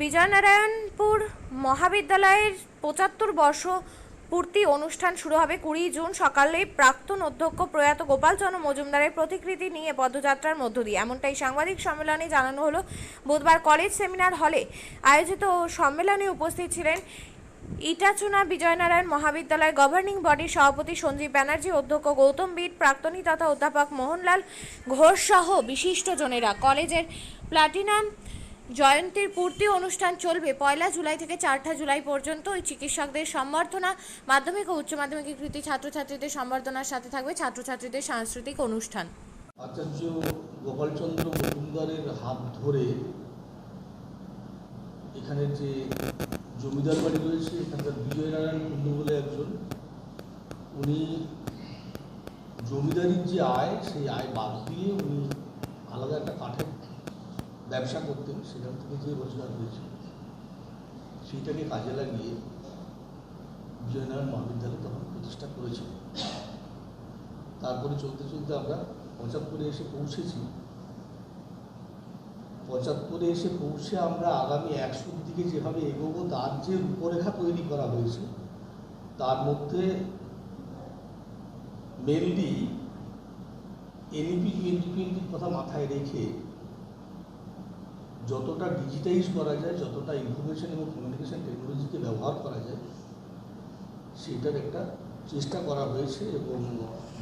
বিজয়নারায়ণপুর মহাবিদ্যালয়ের পঁচাত্তর বর্ষ পূর্তি অনুষ্ঠান শুরু হবে কুড়ি জুন সকালে। প্রাক্তন অধ্যক্ষ প্রয়াত গোপালচন্দ্র মজুমদারের প্রতিকৃতি নিয়ে পদযাত্রার মধ্য দিয়ে এমনটাই সাংবাদিক সম্মেলনে জানানো হলো বুধবার কলেজ সেমিনার হলে। আয়োজিত সম্মেলনে উপস্থিত ছিলেন ইটাচুনা বিজয়নারায়ণ মহাবিদ্যালয় গভর্নিং বডির সভাপতি সঞ্জীব ব্যানার্জি, অধ্যক্ষ গৌতম বিট, প্রাক্তনী তথা অধ্যাপক মোহনলাল ঘোষ সহ বিশিষ্টজনেরা কলেজের প্লাটিনাম জয়ন্তীর পূর্তি অনুষ্ঠান চলবে পয়লা জুলাই থেকে চারটা জুলাই পর্যন্ত। ওই চিকিৎসকদের সম্বর্ধনা, মাধ্যমিক ও উচ্চ মাধ্যমিক কৃতি ছাত্রছাত্রীদের সম্বর্ধনার সাথে থাকবে ছাত্রছাত্রীদের সাংস্কৃতিক অনুষ্ঠান। আচার্য গোপালচন্দ্র মজুমদারের হাত ধরে এখানে যে জমিদার বাড়ি রয়েছে, এখানকার বিজয়নারায়ণ কুণ্ডু বলে একজন, উনি জমিদারির যে আয়, সেই আয় বাদ দিয়ে উনি আলাদা একটা কাঠের ব্যবসা করতেন সেখান থেকে যে রোজগার হয়েছে সেইটাকে কাজে লাগিয়ে বিজয়নারায়ণ মহাবিদ্যালয় তখন প্রতিষ্ঠা করেছিল। তারপরে চলতে চলতে আমরা পঁচাত্তরে এসে পৌঁছেছি। পঁচাত্তরে এসে পৌঁছে আমরা আগামী একশোর দিকে যেভাবে এগোবো, তার যে রূপরেখা তৈরি করা হয়েছে, তার মধ্যে মেনলি এনইপি টোয়েন্টি কথা মাথায় রেখে যতটা ডিজিটাইজ করা যায়, যতটা ইনফরমেশন এবং কমিউনিকেশন টেকনোলজিকে ব্যবহার করা যায়, সেটার একটা চেষ্টা করা হয়েছে এবং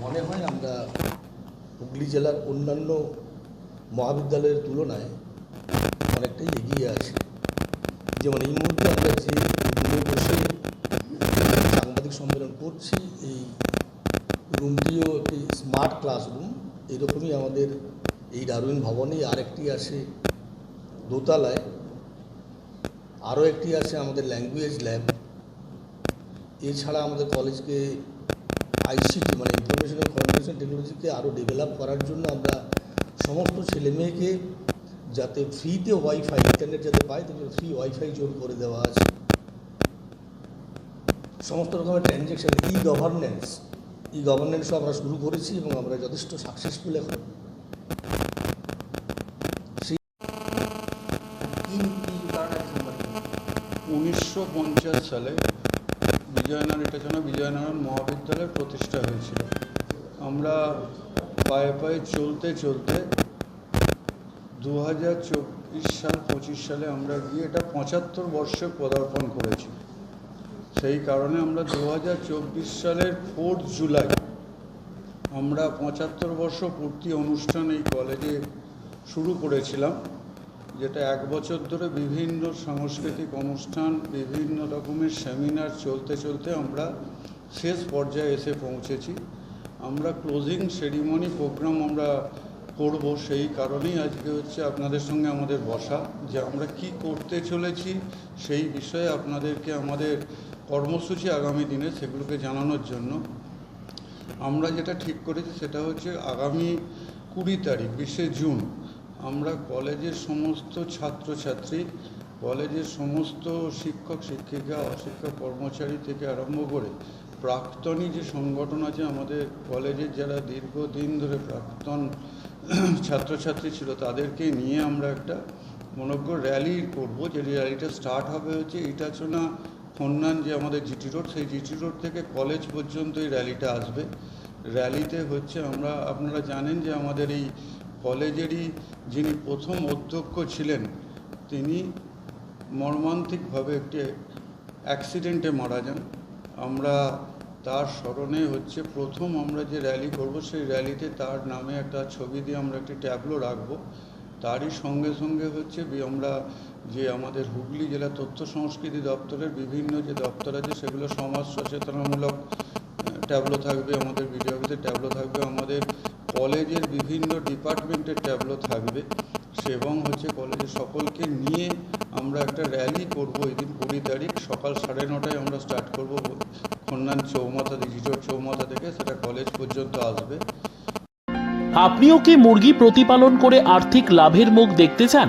মনে হয় আমরা হুগলি জেলার অন্যান্য মহাবিদ্যালয়ের তুলনায় অনেকটাই এগিয়ে আছি। যেমন এই মুহূর্তে আমরা যে বসে সাংবাদিক সম্মেলন করছি, এই রুমটিও একটি স্মার্ট ক্লাসরুম এরকমই আমাদের এই ডারউইন ভবনেই আরেকটি আছে দোতলায় আরও একটি আছে আমাদের ল্যাঙ্গুয়েজ ল্যাব এছাড়া আমাদের কলেজকে আইসিটি মানে ইনফরমেশন এবং কমিউনিকেশন টেকনোলজিকে আরও ডেভেলপ করার জন্য আমরা সমস্ত ছেলে মেয়েকে যাতে ফ্রিতে ওয়াইফাই ইন্টারনেট যাতে পায় তাদের ফ্রি ওয়াইফাই জোর করে দেওয়া আছে। সমস্ত রকমের ট্রানজ্যাকশন ই গভর্নেন্স ই গভর্নেন্সও আমরা শুরু করেছি এবং আমরা যথেষ্ট সাকসেসফুল এখন। উনিশশো পঞ্চাশ সালে বিজয়নারায়ণ এটা যেন বিজয়নারায়ণ মহাবিদ্যালয় প্রতিষ্ঠা হয়েছিল। আমরা পায়ে পায়ে চলতে চলতে দু চব্বিশ সাল, পঁচিশ সালে আমরা গিয়ে এটা পঁচাত্তর বর্ষে পদার্পণ করেছি। সেই কারণে আমরা দু হাজার চব্বিশ সালের ফোর্থ জুলাই আমরা পঁচাত্তর বর্ষ পূর্তি অনুষ্ঠান এই কলেজে শুরু করেছিলাম। যেটা এক বছর ধরে বিভিন্ন সাংস্কৃতিক অনুষ্ঠান, বিভিন্ন রকমের সেমিনার চলতে চলতে আমরা শেষ পর্যায়ে এসে পৌঁছেছি। আমরা ক্লোজিং সেরিমনি প্রোগ্রাম আমরা করব সেই কারণেই আজকে হচ্ছে আপনাদের সঙ্গে আমাদের বসা, যে আমরা কি করতে চলেছি সেই বিষয়ে আপনাদেরকে আমাদের কর্মসূচি আগামী দিনে সেগুলোকে জানানোর জন্য। আমরা যেটা ঠিক করেছি সেটা হচ্ছে আগামী কুড়ি তারিখ, বিশে জুন আমরা কলেজের সমস্ত ছাত্রছাত্রী, কলেজের সমস্ত শিক্ষক, শিক্ষিকা, অশিক্ষক, কর্মচারী থেকে আরম্ভ করে প্রাক্তনী যে সংগঠন আছে আমাদের কলেজের যারা দীর্ঘদিন ধরে প্রাক্তন ছাত্রছাত্রী ছিল তাদেরকে নিয়ে আমরা একটা মনজ্ঞ র্যালি করব যে র্যালিটা স্টার্ট হবে হচ্ছে ইটাচনা খন্নান যে আমাদের জিটি রোড, সেই জিটি রোড থেকে কলেজ পর্যন্ত এই র্যালিটা আসবে। র্যালিতে হচ্ছে আমরা, আপনারা জানেন যে আমাদের এই কলেজেরই যিনি প্রথম অধ্যক্ষ ছিলেন, তিনি মর্মান্তিকভাবে একটি অ্যাক্সিডেন্টে মারা যান। আমরা তার স্মরণে হচ্ছে প্রথম আমরা যে র্যালি করব, সেই র্যালিতে তার নামে একটা ছবি দিয়ে আমরা একটি ট্যাবলো রাখব। তারই সঙ্গে সঙ্গে হচ্ছে আমরা যে আমাদের হুগলি জেলা তথ্য সংস্কৃতি দপ্তরের বিভিন্ন যে দপ্তর আছে, সেগুলো সমাজ সচেতনামূলক ট্যাবলো থাকবে, আমাদের ভিডিও অফিসের ট্যাবলো থাকবে, আমাদের কলেজের বিভিন্ন ডিপার্টমেন্টের ট্যাবলো থাকবে। এবং হচ্ছে কলেজের সকলকে নিয়ে আমরা একটা র্যালি করব এই দিন কুড়ি তারিখ। সকাল সাড়ে নটায় আমরা স্টার্ট করব। খন্নান চৌমাথা ডিজিটাল চৌমাথা থেকে সেটা কলেজ পর্যন্ত আসবে। আপনিও কি মুরগি প্রতিপালন করে আর্থিক লাভের মুখ দেখতে চান?